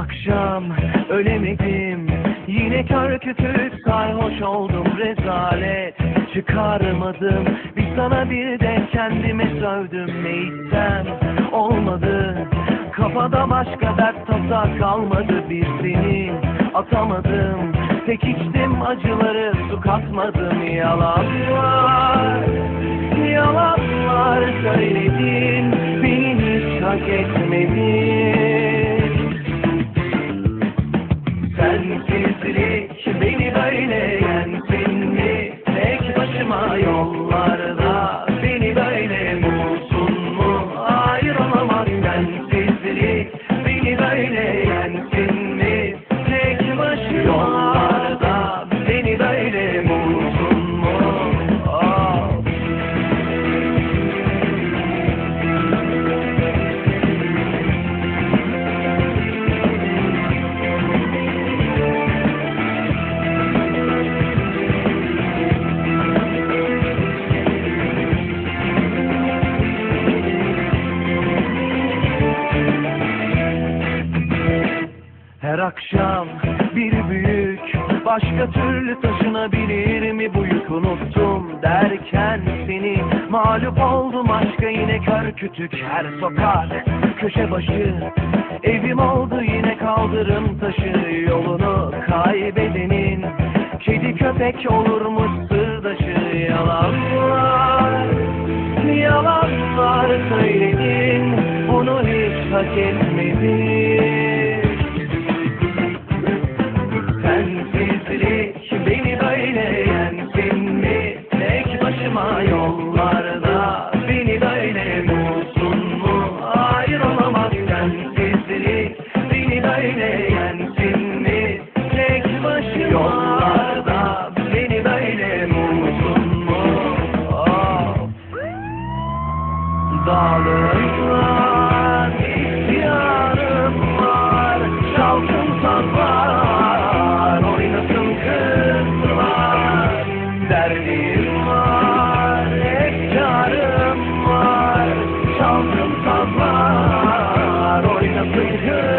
akşam ölemedim. Yine kör kütük sarhoş oldum rezalet. Çıkarmadım bir sana bir de kendime sövdüm. Ne içsem olmadı. Kafada başka dert tasa kalmadı bir seni atamadım Tek içtim acıları su katmadım. Yalanlar Yalanlar söyledin. Beni hiç hak etmedin Her akşam bir büyük Başka türlü taşınabilir mi bu yük unuttum derken seni Mağlup oldum aşka yine kör kütük her sokak. Köşe başı evim oldu yine kaldırım taşı Yolunu kaybedenin. Kedi köpek olurmuş sırdaşı Yalanlar Yalanlar söyledin Bunu hiç hak etmedin yollarda beni böyle bulsun mu? Oh. Dağlarımdan isyanım var Çalkın sazlar Oynasın kızlar Derdim var Efkarım var Çalkın sazlar Oynasın kızlar